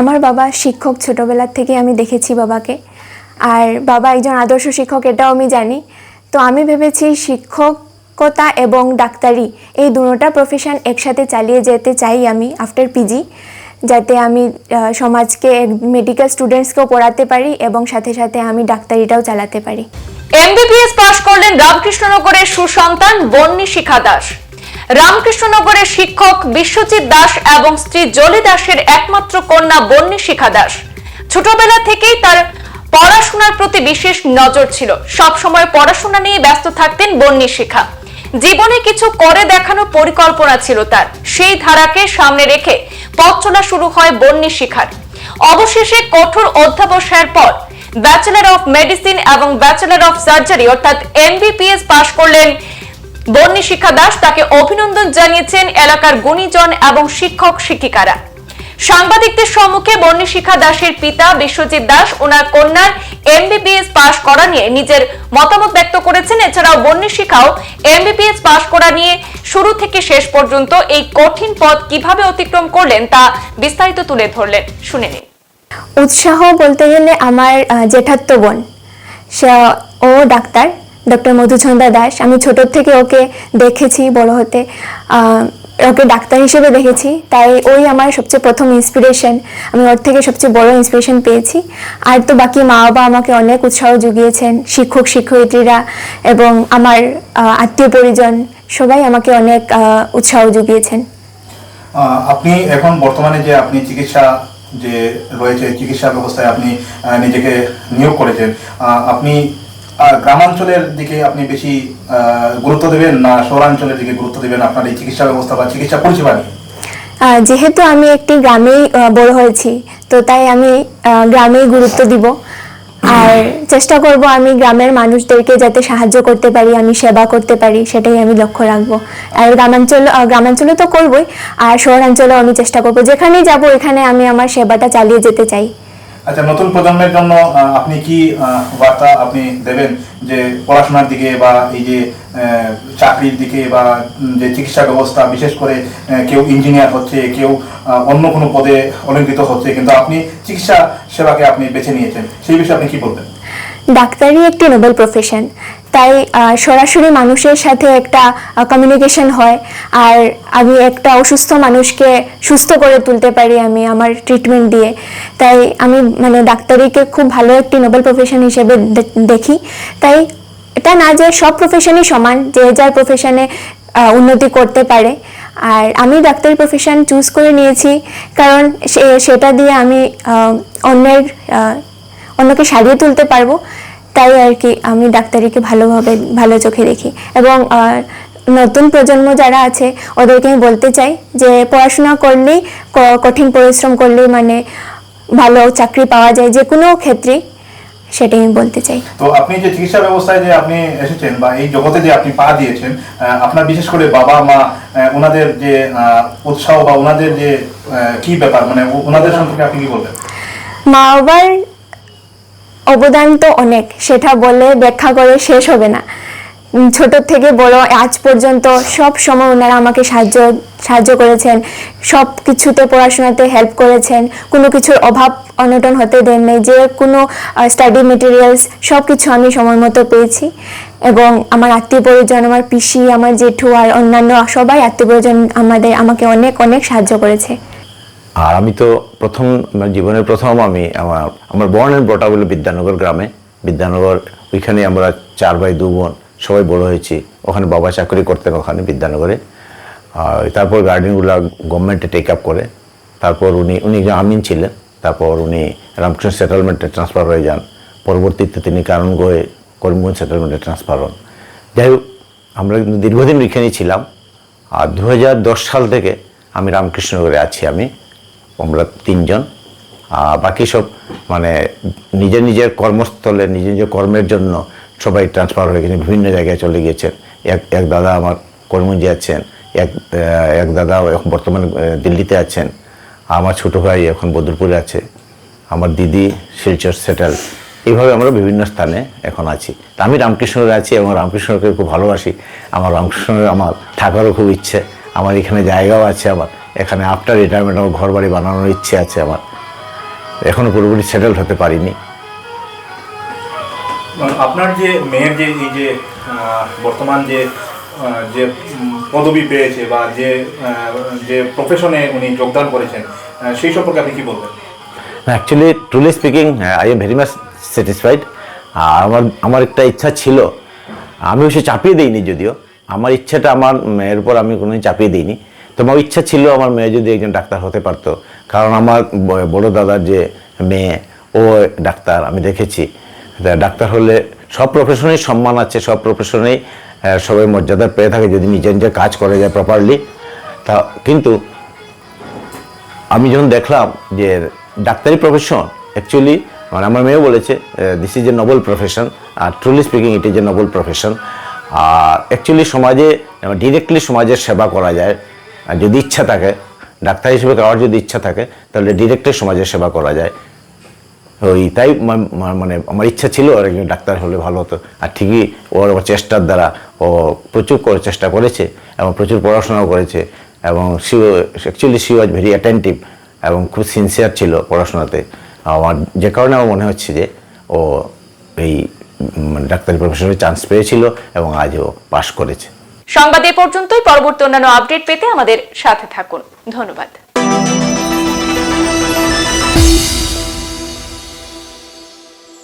আমার বাবা শিক্ষক ছোটোবেলার থেকে আমি দেখেছি বাবাকে। আর বাবা একজন আদর্শ শিক্ষক, এটাও আমি জানি। তো আমি ভেবেছি শিক্ষকতা এবং ডাক্তারি এই দুটোটা প্রফেশন একসাথে চালিয়ে যেতে চাই আমি আফটার পিজি যাতে আমি সমাজকে মেডিকেল স্টুডেন্টসকেও পড়াতে পারি এবং সাথে সাথে আমি ডাক্তারিটাও চালাতে পারি। এমবিবিএস পাশ করলেন রামকৃষ্ণনগরের সুসন্তান বন্নি শিখা দাস। রামকৃষ্ণনগরের শিক্ষক বিশ্বজিৎ দাস এবং স্ত্রী জলি দাসের একমাত্র কন্যা বন্নি শিখা দাস। ছোটবেলা থেকেই তার পড়াশোনার প্রতি বিশেষ নজর ছিল। সব সময় পড়াশোনা নিয়ে ব্যস্ত থাকতেন বন্নি শিখা। জীবনে কিছু করে দেখানোর পরিকল্পনা ছিল তার। সেই ধারাকে সামনে রেখে পথ চলা শুরু হয় বন্নি শিখার। অবশেষে কঠোর অধ্যাবসায়ের পর ব্যাচেলর অফ মেডিসিন এবং ব্যাচেলর অফ সার্জারি অর্থাৎ এমবিপিএস পাশ করলেন বন্নি শিক্ষা দাস তাকে অভিনন্দন জানিয়েছেন এলাকার গুণীজন এবং শিক্ষক শিক্ষিকারা। সাংবাদিকদের সম্মুখে বন্নি শিক্ষা দাসের পিতা বিশ্বজিৎ দাস ওনার কন্যার এমবিবিএস পাশ করা নিয়ে নিজের মতামত ব্যক্ত করেছেন। এছাড়াও বন্নি শিখাও এমবিবিএস পাশ করা নিয়ে শুরু থেকে শেষ পর্যন্ত এই কঠিন পথ কীভাবে অতিক্রম করলেন তা বিস্তারিত তুলে ধরলেন। শুনে নিন। উৎসাহ বলতে গেলে আমার আহ, জেঠাত্ত বোন। সে ও ডাক্তার। ডক্টর মধুচন্দ্রা দাস। আমি ছোটোর থেকে ওকে দেখেছি বড় হতে। ওকে ডাক্তার হিসেবে দেখেছি। তাই ওই আমার সবচেয়ে প্রথম ইন্সপিরেশন আমি ওর থেকে সবচেয়ে বড় ইন্সপিরেশন পেয়েছি। আর তো বাকি মা বাবা আমাকে অনেক উৎসাহ জুগিয়েছেন শিক্ষক, শিক্ষয়িত্রীরা এবং আমার আত্মীয় পরিজন সবাই আমাকে অনেক উৎসাহ জুগিয়েছেন আপনি এখন বর্তমানে যে আপনি চিকিৎসা যে রয়েছে, চিকিৎসা ব্যবস্থায় আপনি নিজেকে নিয়োগ করেছেন আপনি গ্রামাঞ্চলের দিকে আপনি বেশি গুরুত্ব দেবেন না শহরাঞ্চলের দিকে গুরুত্ব দেবেন আপনার এই চিকিৎসা ব্যবস্থা বা চিকিৎসা পরিষেবা নিয়ে? যেহেতু আমি একটি গ্রামেই বড় হয়েছি, তো তাই আমি গ্রামেই গুরুত্ব দিব। আর চেষ্টা করব আমি গ্রামের মানুষদেরকে যাতে সাহায্য করতে পারি, আমি সেবা করতে পারি, সেটাই আমি লক্ষ্য রাখব। আর গ্রামাঞ্চল গ্রামাঞ্চলে তো করবই, আর শহরাঞ্চলেও আমি চেষ্টা করব। যেখানেই যাব, এখানে আমি আমার সেবাটা চালিয়ে যেতে চাই। আচ্ছা নতুন প্রজন্মের জন্য আপনি কি বার্তা আপনি দেবেন যে পড়াশোনার দিকে বা এই যে চাকরির দিকে বা যে চিকিৎসা ব্যবস্থা, বিশেষ করে কেউ ইঞ্জিনিয়ার হচ্ছে, কেউ অন্য কোনো পদে অলঙ্কৃত হচ্ছে, কিন্তু আপনি চিকিৎসা সেবাকে আপনি বেছে নিয়েছেন, সেই বিষয়ে আপনি কি বলবেন? ডাক্তারি একটি নোবেল প্রফেশন। তাই সরাসরি মানুষের সাথে একটা কমিউনিকেশন হয়। আর আমি একটা অসুস্থ মানুষকে সুস্থ করে তুলতে পারি আমি আমার ট্রিটমেন্ট দিয়ে। তাই আমি মানে ডাক্তারিকে খুব ভালো একটি নোবেল প্রফেশন হিসেবে দেখি। তাই, এটা না যে সব প্রফেশনই সমান, যে যার প্রফেশনে উন্নতি করতে পারে। আর আমি ডাক্তারি প্রফেশন চুজ করে নিয়েছি, কারণ সেটা দিয়ে আমি অন্যের অন্যকে সারিয়ে তুলতে পারব তাই আর কি আমি ডাক্তারিকে ভালোভাবে ভালো চোখে দেখি। এবং নতুন প্রজন্ম যারা আছে ওদেরকে আমি বলতে চাই যে পড়াশোনা করলেই কঠিন পরিশ্রম করলেই মানে ভালো চাকরি পাওয়া যায় যে কোনো ক্ষেত্রেই সেটাই আমি বলতে চাই। তো আপনি যে চিকিৎসা ব্যবস্থায় যে আপনি এসেছেন বা এই জগতে যে আপনি পা দিয়েছেন আপনার বিশেষ করে বাবা মা ওনাদের যে উৎসাহ বা ওনাদের যে কি ব্যাপার? মানে ওনাদের সম্পর্কে আপনি কি বলবেন? মা বাবার অবদান তো অনেক, সেটা বলে ব্যাখ্যা করে শেষ হবে না। ছোট থেকে বড়, আজ পর্যন্ত সব সময় ওনারা আমাকে সাহায্য সাহায্য করেছেন। সব কিছুতে পড়াশোনাতে হেল্প করেছেন। কোনো কিছুর অভাব অনটন হতে দেন যে কোনো স্টাডি মেটেরিয়ালস সব কিছু আমি সময় মতো পেয়েছি। এবং আমার আত্মীয় পরিজন, আমার পিসি, আমার জেঠু আর অন্যান্য সবাই আত্মীয় পরিজন আমাদের, আমাকে অনেক অনেক সাহায্য করেছে। আর আমি তো প্রথম আমার জীবনের প্রথম আমি আমার আমার বর্ন অ্যান্ড বলে বিদ্যানগর গ্রামে। বিদ্যানগর, ওইখানে আমরা চার ভাই, দু বোন, সবাই বড় হয়েছি। ওখানে বাবা চাকরি করতেন ওখানে বিদ্যানগরে। আর তারপর গার্ডেনগুলো গভর্নমেন্টে টেক আপ করে। তারপর উনি উনি আমিন ছিলেন। তারপর উনি রামকৃষ্ণ সেটেলমেন্টে ট্রান্সফার হয়ে যান। পরবর্তীতে তিনি কারণগঞ্জে করিমগঞ্জ সেটেলমেন্টে ট্রান্সফার হন। যাই হোক, আমরা কিন্তু দীর্ঘদিন ওইখানেই ছিলাম। আর দু হাজার দশ সাল থেকে আমি রামকৃষ্ণনগরে আছি আমি। আমরা তিনজন। বাকি সব মানে নিজের নিজের কর্মস্থলে, নিজের নিজের কর্মের জন্য সবাই ট্রান্সফার হয়ে গেছে, বিভিন্ন জায়গায় চলে গিয়েছেন। এক এক দাদা আমার কর্মঞ্জে আছেন, এক এক দাদা এখন বর্তমানে দিল্লিতে আছেন। আমার ছোটো ভাই এখন বদরপুরে আছে। আমার দিদি শিলচর সেটেল। এইভাবে আমরা বিভিন্ন স্থানে এখন আছি। আমি রামকৃষ্ণরে আছি এবং রামকৃষ্ণকে খুব ভালোবাসি। আমার রামকৃষ্ণরে আমার থাকারও খুব ইচ্ছে। আমার এখানে জায়গাও আছে আমার। এখানে আফটার রিটায়ারমেন্ট আমার ঘর বাড়ি বানানোর ইচ্ছে আছে আমার। এখনও পুরোপুরি সেটেল হতে পারিনি। আপনার যে মেয়ের যে এই যে বর্তমান যে যে পদবি পেয়েছে বা যে যে প্রফেশনে উনি যোগদান করেছেন সেই সম্পর্কে আপনি কি বলবেন? Actually truly speaking I am very much satisfied আর আমার আমার একটা ইচ্ছা ছিল। আমি সে চাপিয়ে দিইনি যদিও। আমার ইচ্ছাটা আমার মেয়ের উপর আমি কোনোদিন চাপিয়ে দিইনি। তো আমার ইচ্ছা ছিল আমার মেয়ে যদি একজন ডাক্তার হতে পারতো। কারণ আমার বড় দাদার যে মেয়ে, ও ডাক্তার আমি দেখেছি। ডাক্তার হলে সব প্রফেশনেই সম্মান আছে, সব প্রফেশনেই সবাই মর্যাদা পেয়ে থাকে যদি নিজে নিজে কাজ করে যায় প্রপারলি তা কিন্তু আমি যখন দেখলাম যে ডাক্তারি প্রফেশন অ্যাকচুয়ালি মানে আমার মেয়েও বলেছে this is a noble profession R truly speaking it is a noble profession R actually সমাজে ডিরেক্টলি সমাজের সেবা করা যায়। আর যদি ইচ্ছা থাকে, ডাক্তার হিসেবে কারোর যদি ইচ্ছা থাকে, তাহলে ডিরেক্টলি সমাজের সেবা করা যায়। ওই তাই মানে আমার ইচ্ছা ছিল আর একজন ডাক্তার হলে ভালো হতো। আর ঠিকই ওর চেষ্টার দ্বারা ও প্রচুর করে চেষ্টা করেছে এবং প্রচুর পড়াশোনাও করেছে এবং she actually she was very attentive এবং খুব সিনসিয়ার ছিল পড়াশোনাতে। আমার যে কারণে আমার মনে হচ্ছে যে ও এই মানে ডাক্তারি প্রফেশনের চান্স পেয়েছিল এবং আজ ও পাশ করেছে। সংবাদ এ পর্যন্তই। পরবর্তী অন্যান্য আপডেট পেতে আমাদের সাথে থাকুন। ধন্যবাদ।